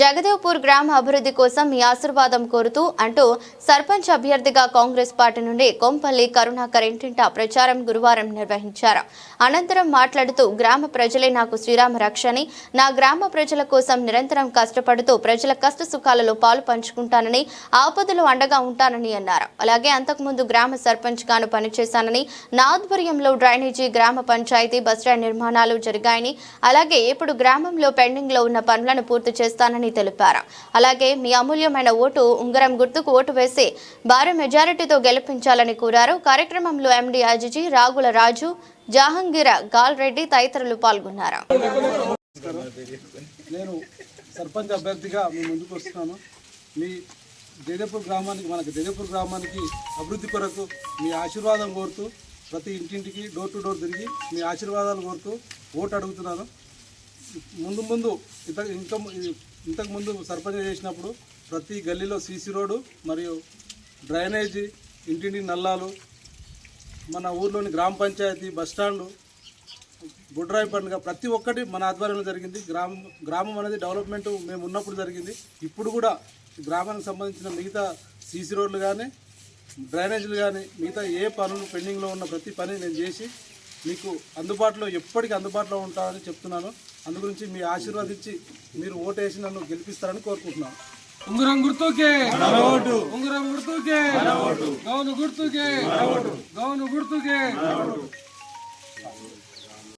జగదేవ్పూర్ గ్రామ అభివృద్ధి కోసం మీ ఆశీర్వాదం కోరుతూ అంటూ సర్పంచ్ అభ్యర్థిగా కాంగ్రెస్ పార్టీ నుండి కొంపల్లి కరుణాకర్ ఇంటింటా ప్రచారం గురువారం నిర్వహించారు. అనంతరం మాట్లాడుతూ గ్రామ ప్రజలే నాకు శ్రీరామ రక్షని నా గ్రామ ప్రజల కోసం నిరంతరం కష్టపడుతూ ప్రజల కష్ట సుఖాలలో పాలు పంచుకుంటానని ఆపదలు అండగా ఉంటానని అన్నారు. అలాగే అంతకుముందు గ్రామ సర్పంచ్ గాను పనిచేశానని నా ఆధ్వర్యంలో డ్రైనేజీ గ్రామ పంచాయతీ బస్టాండ్ నిర్మాణాలు జరిగాయని అలాగే ఇప్పుడు గ్రామంలో పెండింగ్లో ఉన్న పనులను పూర్తి చేస్తానని తెలిపారు. అలాగే మీ అమూల్యమైన ఓటు ఉంగరం గుర్తుకు ఓటు వేసి భారీ మెజారిటీతో గెలిపించాలని కోరారు. కార్యక్రమంలో ఎండి అజిజీ రాగుల రాజు జహంగీర గాల్ రెడ్డి తదితరులు పాల్గొన్నారు. నేను సర్పంచ్ అభ్యర్థిగా మీ ముందుకు వస్తున్నాను. మీ జయదేపూర్ గ్రామానికి మనకు జయదేపూర్ గ్రామానికి అభివృద్ధి కొరకు మీ ఆశీర్వాదం కోరుతూ ప్రతి ఇంటింటికి డోర్ టు డోర్ తిరిగి మీ ఆశీర్వాదాలు కోరుతూ ఓటు అడుగుతున్నాను. ముందు ముందు ఇంత ఇంకా ఇంతకు ముందు సర్పంచ్ చేసినప్పుడు ప్రతి గల్లీలో సీసీ రోడ్డు మరియు డ్రైనేజీ ఇంటింటి నల్లాలు మన ఊర్లోని గ్రామ పంచాయతీ బస్టాండు గుడ్రాయి పండుగ ప్రతి ఒక్కటి మన ఆధ్వర్యంలో జరిగింది. గ్రామం గ్రామం అనేది డెవలప్మెంట్ మేము ఉన్నప్పుడు జరిగింది. ఇప్పుడు కూడా గ్రామానికి సంబంధించిన మిగతా సీసీ రోడ్లు కానీ డ్రైనేజీలు కానీ మిగతా ఏ పనులు పెండింగ్లో ఉన్న ప్రతి పని నేను చేసి మీకు అందుబాటులో ఎప్పటికీ అందుబాటులో ఉంటానని చెప్తున్నాను. అందు గురించి మీ ఆశీర్వాదించి మీరు ఓటేసి నన్ను గెలిపిస్తారని కోరుకుంటున్నాను. ఉంగరం గుర్తుకే. ఉంగరం గుర్తుకే. గౌను గుర్తుకే. గౌను గుర్తుకే.